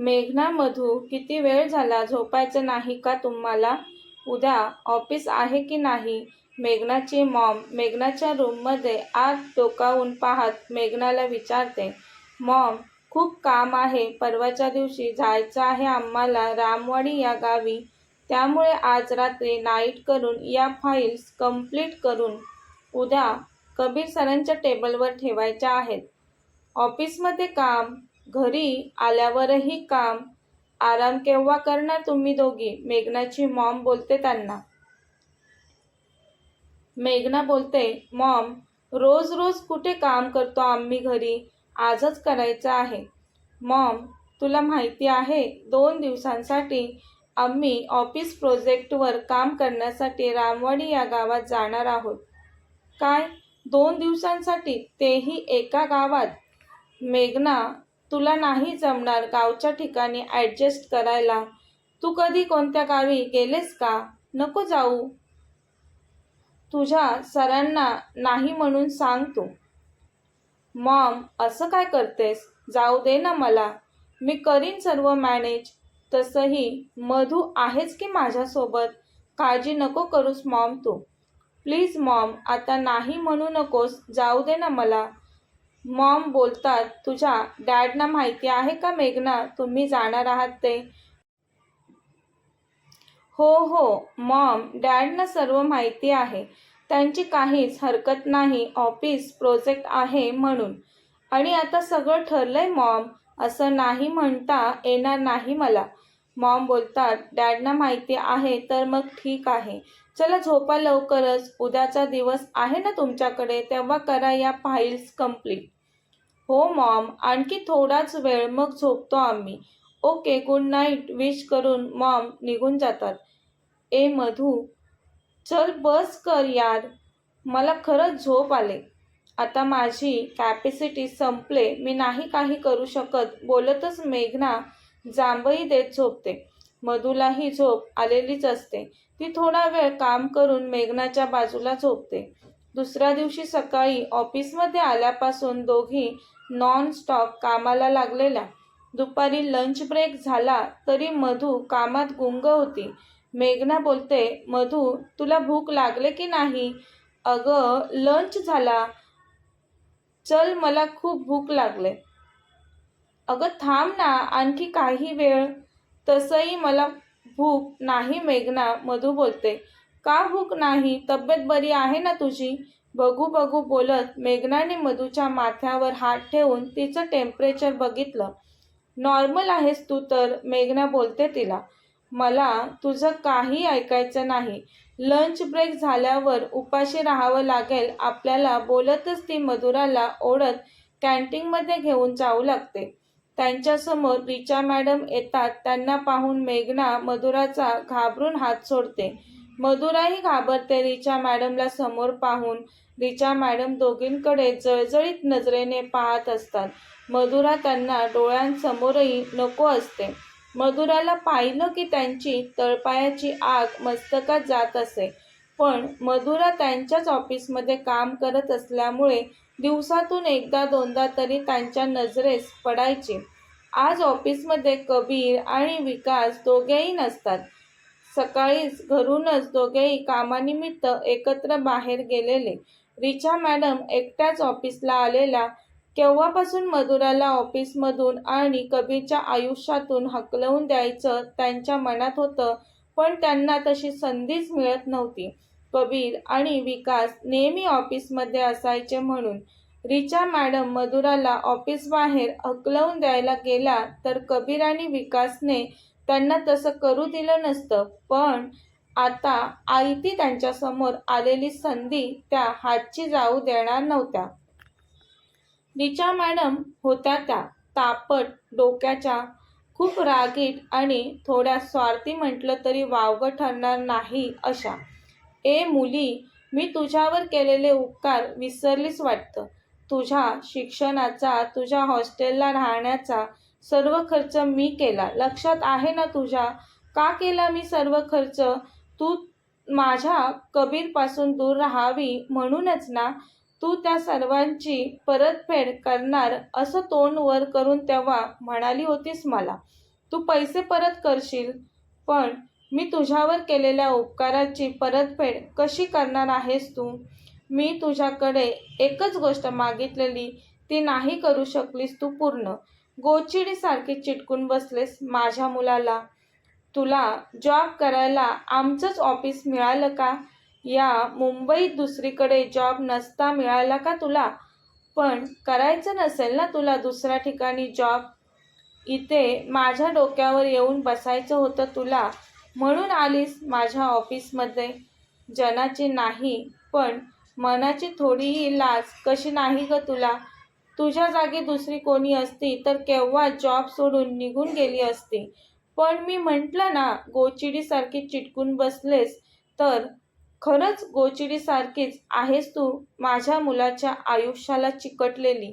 मेघना मधू किती वेळ झाला झोपायचं नाही का तुम्हाला? उद्या ऑफिस आहे की नाही? मेघनाची मॉम मेघनाच्या रूममध्ये आत डोकावून पाहत मेघनाला विचारते मॉम खूप काम आहे. परवाच्या दिवशी जायचं आहे आम्हाला रामवाडी या गावी. त्यामुळे आज रात्री नाईट करून या फाईल्स कंप्लीट करून उद्या कबीर सरांच्या टेबलवर ठेवायच्या आहेत. ऑफिसमध्ये काम घरी आल्यावरही काम आराम केव्हा करणार तुम्ही दोघी? मेघनाची मॉम बोलते त्यांना. मेघना बोलते मॉम रोज रोज कुठे काम करतो आम्ही घरी? आजच करायचं आहे. मॉम तुला माहिती आहे दोन दिवसांसाठी आम्ही ऑफिस प्रोजेक्टवर काम करण्यासाठी रामवाडी या गावात जाणार आहोत. काय? दोन दिवसांसाठी? तेही एका गावात? मेघना तुला नाही जमणार गावच्या ठिकाणी ॲडजस्ट करायला. तू कधी कोणत्या गावी गेलेस का? नको जाऊ. तुझ्या सरांना नाही म्हणून सांग तू. मॉम असं काय करतेस? जाऊ दे ना मला. मी करीन सर्व मॅनेज तसंही मधू आहेच की माझ्यासोबत? काळजी नको करूस मॉम तू. प्लीज मॉम आता नाही म्हणू नकोस. जाऊ दे ना मला. मॉम बोलतात तुझ्या डॅडना माहिती आहे का मेघना तुम्ही जाणार आहात ते? हो हो मॉम डॅडना सर्व माहिती आहे. त्यांची काहीच हरकत नाही ऑफिस प्रोजेक्ट आहे म्हणून. आणि आता सगळं ठरलंय मॉम. असं नाही म्हणता येणार नाही मला. मॉम बोलतात डॅडना माहिती आहे तर मग ठीक आहे. चला झोपा लवकरच. उद्याचा दिवस आहे ना तुमच्याकडे? तेव्हा करा या फाईल्स कंप्लीट. हो मॉम आणखी थोडाच वेळ. मग झोपतो आम्ही. Okay good night. विश करून मॉम निघून जातात. ए मधू चल बस कर यार. मला खरंच झोप आले. आता माझी कॅपॅसिटी संपले. मी नाही काही करू शकत. बोलतच मेघना जांभई देत झोपते. मधूलाही झोप आलेलीच असते. ती थोडा वेळ काम करून मेघनाच्या बाजूला झोपते. दुसऱ्या दिवशी सकाळी ऑफिसमध्ये आल्यापासून दोघी नॉन स्टॉप कामाला लागलेल्या. दुपारी लंच ब्रेक झाला तरी मधू कामात गुंग होती. मेघना बोलते मधू तुला भूक लागले की नाही? अगं लंच झाला. चल मला खूप भूक लागले. अगं थांब ना आणखी काही वेळ. तसंही मला भूक नाही मेघना मधू बोलते. का भूक नाही? तब्येत बरी आहे ना तुझी? बघू बघू बोलत मेघनाने मधूच्या माथ्यावर हात ठेवून तिचं टेम्परेचर बघितलं. नॉर्मल आहेस तू तर मेघना बोलते तिला. मला तुझं काही ऐकायचं नाही. लंच ब्रेक झाल्यावर उपाशी राहावं लागेल आपल्याला बोलतच ती मधुराला ओढत कॅन्टीनमध्ये घेऊन जाऊ लागते. त्यांच्यासमोर रिचा मॅडम येतात त्यांना पाहून मेघना मधुराचा घाबरून हात सोडते. मधुराही घाबरते रिचा मॅडमला समोर पाहून. रिचा मॅडम दोघींकडे जळजळीत नजरेने पाहत असतात. मधुरा त्यांना डोळ्यांसमोरही नको असते. मधुराला पाहिलं की त्यांची तळपायाची आग मस्तकात जात असे. पण मधुरा त्यांच्याच ऑफिसमध्ये काम करत असल्यामुळे दिवसातून एकदा दोनदा तरी त्यांच्या नजरेस पडायची. आज ऑफिसमध्ये कबीर आणि विकास दोघेही नसतात. सकाळीच घरूनच दोघेही कामानिमित्त एकत्र बाहेर गेलेले. रिचा मॅडम एकट्याच ऑफिसला आलेला केव्हापासून मधुराला ऑफिसमधून आणि कबीरच्या आयुष्यातून हकलवून द्यायचं त्यांच्या मनात होतं पण त्यांना तशी संधीच मिळत नव्हती. कबीर आणि विकास नेहमी ऑफिसमध्ये असायचे म्हणून रिचा मॅडम मधुराला ऑफिसबाहेर हकलवून द्यायला गेला तर कबीर आणि विकासने त्यांना तसं करू दिलं नसतं. पण आता आयती त्यांच्यासमोर आलेली संधी त्या हातची जाऊ देणार नव्हत्या. रिचा मॅडम होत्या त्या तापट डोक्याच्या खूप रागीट आणि थोड्या स्वार्थी म्हटलं तरी वावगं ठरणार नाही अशा. ए मुली मी तुझ्यावर केलेले उपकार विसरलीच वाटतं. तुझ्या शिक्षणाचा तुझ्या हॉस्टेलला राहण्याचा सर्व खर्च मी केला. लक्षात आहे ना तुझ्या? का केला मी सर्व खर्च? तू माझ्या कबीरपासून दूर राहावी म्हणूनच ना? तू त्या सर्वांची परतफेड करणार असं तोंड वर करून तेव्हा म्हणाली होतीस मला. तू पैसे परत करशील पण मी तुझ्यावर केलेल्या उपकाराची परतफेड कशी करणार आहेस तू? मी तुझ्याकडे एकच गोष्ट मागितलेली ती नाही करू शकलीस तू पूर्ण. गोचिडीसारखी चिटकून बसलेस माझ्या मुलाला. तुला जॉब करायला आमचंच ऑफिस मिळालं का? या मुंबईत दुसरीकडे जॉब नसता मिळाला का तुला? पण करायचं नसेल ना तुला दुसऱ्या ठिकाणी जॉब? इथे माझ्या डोक्यावर येऊन बसायचं होतं तुला. म्हणून आलीस माझ्या ऑफिसमध्ये. जनाची नाही पण मनाची थोडीही लाज कशी नाही ग तुला? तुझ्या जागी दुसरी कोणी असती तर केव्हा जॉब सोडून निघून गेली असती? पण मी म्हटलं ना गोचिडीसारखी चिटकून बसलेस तर? खरंच गोचिडीसारखीच आहेस तू माझ्या मुलाच्या आयुष्याला चिकटलेली.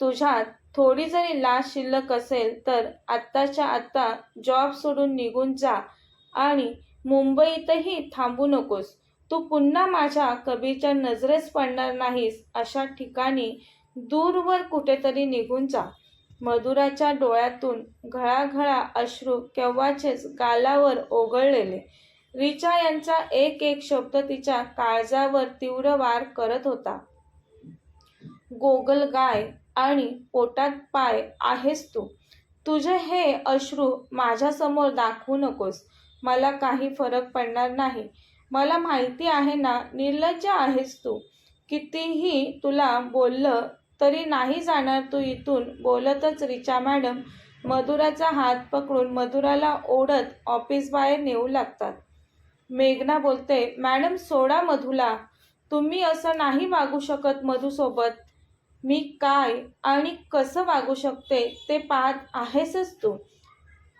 तुझ्यात थोडी जरी लाज शिल्लक असेल तर आत्ताच्या आत्ता जॉब सोडून निघून जा आणि मुंबईतही थांबू नकोस. तू पुन्हा माझ्या कबीच्या नजरेस पडणार नाहीस अशा ठिकाणी दूरवर कुठेतरी निघून जा. मधुराच्या डोळ्यातून घळाघळा अश्रू केव्हाचेच गालावर ओघळलेले. रिचा यांचा एक एक शब्द तिच्या काळजावर तीव्र वार करत होता. गोगल गाय आणि पोटात पाय आहेस तू. तुझे हे अश्रू माझ्यासमोर दाखवू नकोस. मला काही फरक पडणार नाही. मला माहिती आहे ना निर्लज्ज आहेस तू. कितीही तुला बोललं तरी नाही जाणार तू इथून. बोलतच रिचा मॅडम मधुराचा हात पकडून मधुराला ओढत ऑफिस बाहेर नेऊ लागतात. मेघना बोलते मॅडम सोडा मधुला. तुम्ही असं नाही वागू शकत मधूसोबत. मी काय आणि कसं वागू शकते ते पाहत आहेसच तू.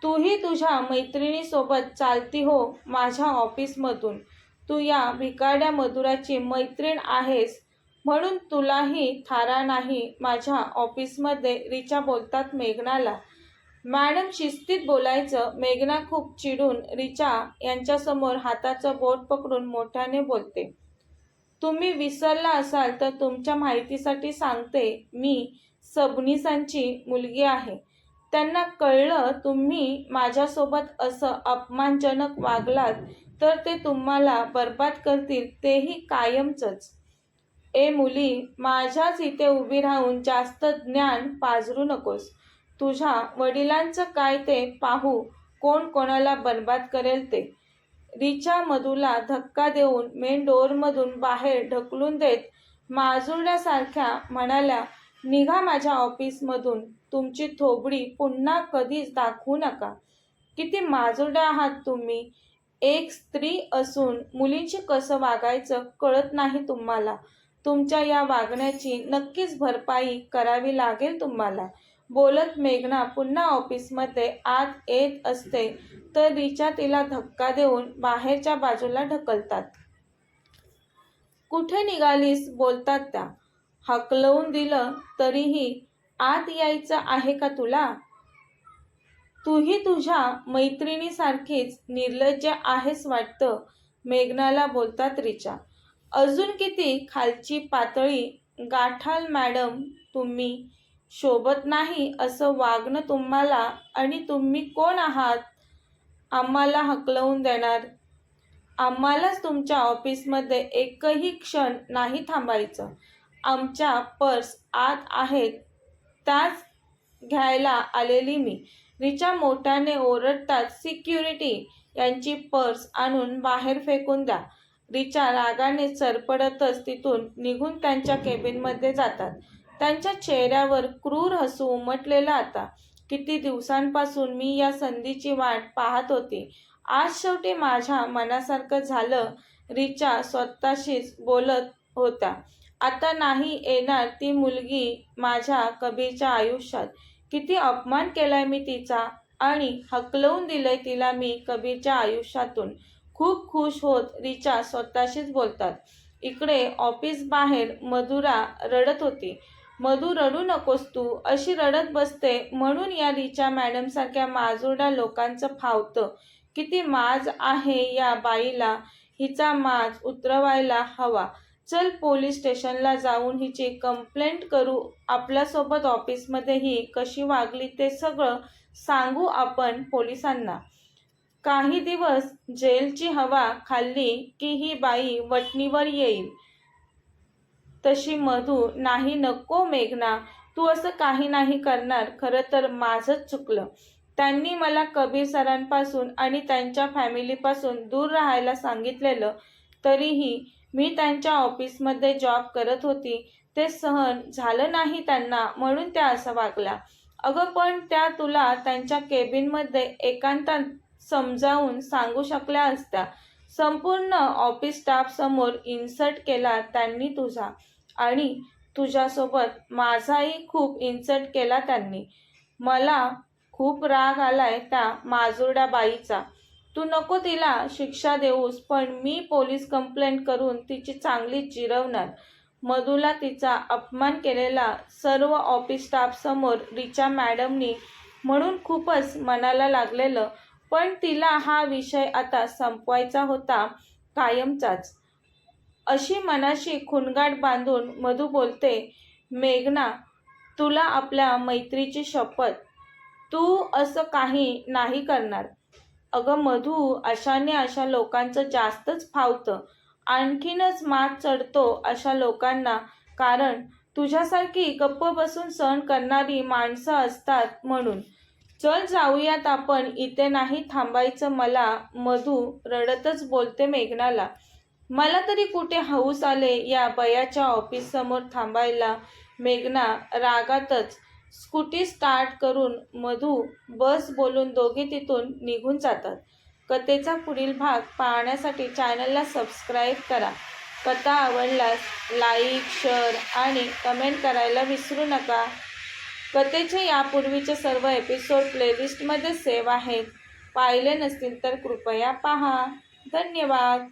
तूही तुझ्या मैत्रिणीसोबत चालती हो माझ्या ऑफिसमधून. तू या भिकाड्या मधुराची मैत्रीण आहेस. म्हणून तुलाही थारा नाही माझ्या ऑफिसमध्ये रिचा बोलतात मेघनाला. मॅडम शिस्तीत बोलायचं मेघना खूप चिडून रिचा यांच्यासमोर हाताचं बोट पकडून मोठ्याने बोलते. तुम्ही विसरला असाल तर तुमच्या माहितीसाठी सांगते मी सबनीसांची मुलगी आहे. त्यांना कळलं तुम्ही माझ्यासोबत असं अपमानजनक वागलात तर ते तुम्हाला बर्बाद करतील तेही कायमचंच. ए मुली माझ्याच इथे उभी राहून जास्त ज्ञान पाजरू नकोस. तुझ्या वडिलांचं काय ते पाहू कोण कोणाला बर्बाद करेल ते. रिचा मधूला धक्का देऊन मेन डोअरमधून बाहेर ढकलून देत माजुरण्यासारख्या म्हणाल्या निघा माझ्या ऑफिसमधून तुमची थोबडी पुन्हा कधीच दाखवू नका. किती माजुरड्या आहात तुम्ही. एक स्त्री असून मुलींशी कसं वागायचं कळत नाही तुम्हाला. तुमच्या या वागण्याची नक्कीच भरपाई करावी लागेल तुम्हाला. बोलत मेघना पुन्हा ऑफिसमध्ये आत येत असते तर रिचा तिला धक्का देऊन बाहेरच्या बाजूला ढकलतात. कुठे निघालीस? बोलतात त्या. हकलवून दिलं तरीही आत यायचं आहे का तुला? तूही तुझ्या मैत्रिणीसारखीच निर्लज्ज आहेस वाटतं? मेघनाला बोलतात रिचा. अजून किती खालची पातळी? गाठाल मॅडम तुम्ही शोभत नाही असं वागणं तुम्हाला आणि तुम्ही कोण आहात? आम्हाला हकलवून देणार. आम्हालाच तुमच्या ऑफिसमध्ये एकही क्षण नाही थांबायचं. आमच्या पर्स आत आहेत. त्याच घ्यायला आलेली मी. रिचा मोठ्याने ओरडतात सिक्युरिटी यांची पर्स आणून बाहेर फेकून द्या. रिचा रागाने चरपडतच तिथून निघून त्यांच्या केबिनमध्ये जातात. त्यांच्या चेहऱ्यावर क्रूर हसू उमटलेलं आता. किती दिवसांपासून मी या संधीची वाट पाहत होती. आज शेवटी माझ्या मनासारखं झालं रिचा स्वतःशीच बोलत होता. आता नाही येणार ती मुलगी माझ्या कबीरच्या आयुष्यात. किती अपमान केलाय मी तिचा आणि हकलवून दिलंय तिला मी कबीरच्या आयुष्यातून. खूप खुश होत रिचा स्वतःशीच बोलतात. इकडे ऑफिस बाहेर मधुरा रडत होती. मधू रडू नकोस तू अशी रडत बसते म्हणून या रिचा मॅडमसारख्या माजुरड्या लोकांचं फावतं. किती माज आहे या बाईला हिचा माज उतरवायला हवा. चल पोलीस स्टेशनला जाऊन हिची कंप्लेंट करू. आपल्यासोबत ऑफिसमध्ये ही कशी वागली ते सगळं सांगू आपण पोलिसांना. काही दिवस जेलची हवा खाल्ली की ही बाई वटणीवर येईल. तशी मधू नाही नको मेघना तू असं काही नाही करणार खरं तर माझंच चुकलं. त्यांनी मला कबीर सरांपासून आणि त्यांच्या फॅमिलीपासून दूर राहायला सांगितलेलं तरीही मी त्यांच्या ऑफिसमध्ये जॉब करत होती. ते सहन झालं नाही त्यांना म्हणून त्या असं वागल्या. अगं पण त्या तुला त्यांच्या केबिनमध्ये एकांतात समजावून सांगू शकल्या असत्या. संपूर्ण ऑफिस स्टाफ समोर इन्सर्ट केला त्यांनी तुझा. आणि तुझ्यासोबत माझाही खूप इन्सर्ट केला त्यांनी. मला खूप राग आलाय त्या माजुरड्या बाईचा. तू नको तिला शिक्षा देऊस पण मी पोलीस कंप्लेंट करून तिची चांगली चिरवणार. मधूला तिचा अपमान केलेला सर्व ऑफिस स्टाफ समोर रिचा मॅडमनी म्हणून खूपच मनाला लागलेलं पण तिला हा विषय आता संपवायचा होता कायमचाच. अशी मनाशी खुणगाट बांधून मधू बोलते मेघना तुला आपल्या मैत्रीची शपथ. तू असं काही नाही करणार. अगं मधू अशाने अशा लोकांचं जास्तच फावतं. आणखीनच मात चढतो अशा लोकांना. कारण तुझ्यासारखी गप्प बसून सहन करणारी माणसं असतात म्हणून. चल जाऊयात आपण इथे नाही थांबायचं मला. मधू रडतच बोलते मेघनाला. मला तरी कुठे हौस आले या बयाच्या ऑफिससमोर थांबायला? मेघना रागातच. स्कूटी स्टार्ट करून मधू बस बोलून दोघे तिथून निघून जातात. कथेचा पुढील भाग पाहण्यासाठी चॅनलला सबस्क्राईब करा. कथा आवडल्यास लाईक शेअर आणि कमेंट करायला विसरू नका. कथेचे यापूर्वीचे सर्व एपिसोड प्लेलिस्टमध्ये सेव्ह आहेत. पाहिले नसतील तर कृपया पहा. धन्यवाद.